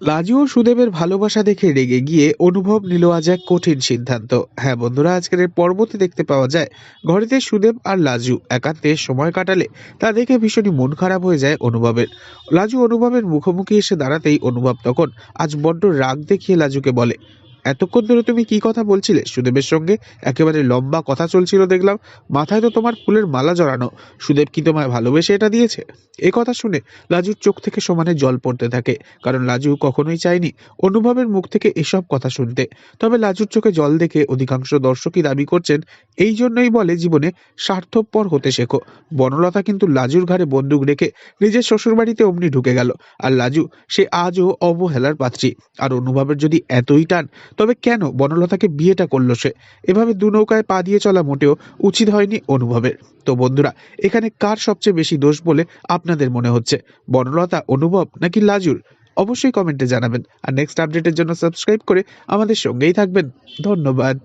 লাজু ও সুদেবের ভালোবাসা দেখে রেগে গিয়ে অনুভব নিল আজ এক কঠিন সিদ্ধান্ত। হ্যাঁ বন্ধুরা, আজকের পর্বতে দেখতে পাওয়া যায় ঘরেতে সুদেব আর লাজু একান্তে সময় কাটালে তা দেখে ভীষণই মন খারাপ হয়ে যায় অনুভবের। লাজু অনুভবের মুখোমুখি এসে দাঁড়াতেই অনুভব তখন আজ বড্ড রাগ দেখিয়ে লাজুকে বলে এতক্ষণ ধরে তুমি কি কথা বলছিলে? সুদেবের সঙ্গে একেবারে লম্বা কথা চলছিল দেখলাম। মাথায় তো তোমার ফুলের মালা জড়ানো। সুদেব কি তোমায় ভালোবেসে এটা দিয়েছে? এ কথা শুনে লাজুর চোখ থেকে সমানে জল পড়তে থাকে, কারণ লাজু কখনোই চায়নি অনুভবের মুখ থেকে এসব কথা শুনতে। তবে লাজুর চোখে জল দেখে অধিকাংশ দর্শকই দাবি করছেন, এই জন্যই বলে জীবনে স্বার্থপর হতে শেখো। বনলতা কিন্তু লাজুর ঘাড়ে বন্দুক রেখে নিজের শ্বশুরবাড়িতে অমনি ঢুকে গেল। আর লাজু, সে আজও অবহেলার পাত্রী। আর অনুভবের যদি এতই টান তবে কেন বনলতাকে বিয়েটা করল সে? এভাবে দু নৌকায় পা দিয়ে চলা মোটেও উচিত হয়নি অনুভবের। তো বন্ধুরা, এখানে কার সবচেয়ে বেশি দোষ বলে আপনাদের মনে হচ্ছে? বনলতা, অনুভব নাকি লাজুর? অবশ্যই কমেন্টে জানাবেন। আর নেক্সট আপডেটের জন্য সাবস্ক্রাইব করে আমাদের সঙ্গেই থাকবেন। ধন্যবাদ।